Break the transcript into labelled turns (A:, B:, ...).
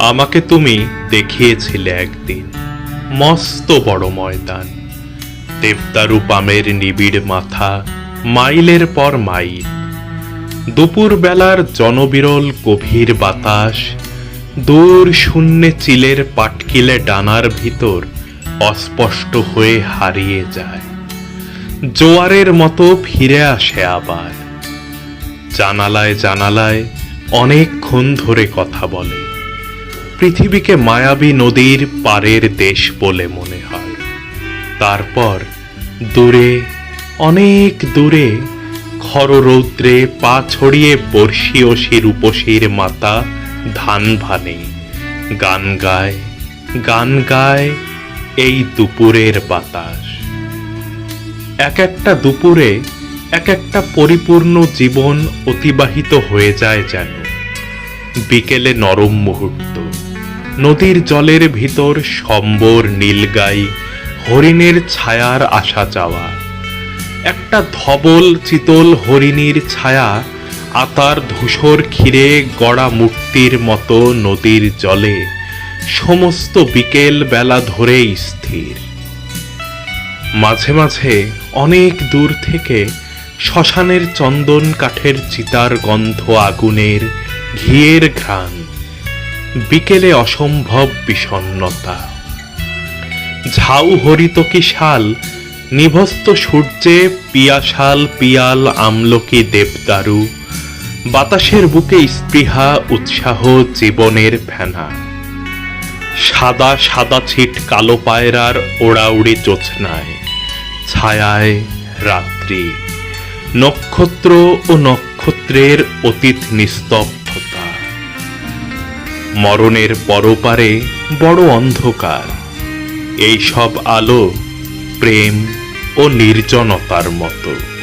A: আমাকে তুমি দেখিয়েছিলে একদিন, মস্ত বড় ময়দান। দেবদারু পামের নিবিড় মাথা মাইলের পর মাইল। দুপুর বেলার জনবিরল গভীর বাতাস, দূর শূন্যে চিলের পাটকিলে ডানার ভিতর অস্পষ্ট হয়ে হারিয়ে যায়। জোয়ারের মতো ফিরে আসে আবার। জানালায় জানালায় অনেকক্ষণ ধরে কথা বলে। পৃথিবীকে মায়াবী নদীর পারের দেশ বলে মনে হয়। তারপর দূরে, অনেক দূরে, খররৌদ্রে পা ছড়িয়ে বর্ষি ও রূপসীর মাতা ধান ভানে গান গায় গান গায় এই দুপুরের বাতাস। এক একটা দুপুরে, এক একটা পরিপূর্ণ জীবন অতিবাহিত হয়ে যায় যেন। বিকেলে নরম মুহূর্ত। নদীর জলের ভিতর সম্বর নীলগাই হরিণের ছায়ার আসা যাওয়া একটা ধবল চিতল হরিণীর ছায়া, আতার ধূসর ক্ষীরে গড়া মূর্তির মতো নদীর জলে, সমস্ত বিকেল বেলা ধরেই স্থির। মাঝে মাঝে অনেক দূর থেকে শ্মশানের চন্দন কাঠের চিতার গন্ধ আগুনের ঘিয়ের ঘ্রাণ। বিকেলে অসম্ভব বিষণ্ণতা। ঝাউ হরিতকি শাল, নিভস্ত সূর্যে পিয়াশাল পিয়াল আমলকি দেবদারু, বাতাসের বুকে স্পৃহা উৎসাহ জীবনের ফেনা। সাদা সাদা ছিট কালো পায়রার ওড়াউড়ি জোছনায় ছায়ায় রাত্রি, নক্ষত্র ও নক্ষত্রের অতীত নিস্তব্ধতা মরণের পরপারে বড় অন্ধকার। এই সব আলো প্রেম ও নির্জনতার মতো।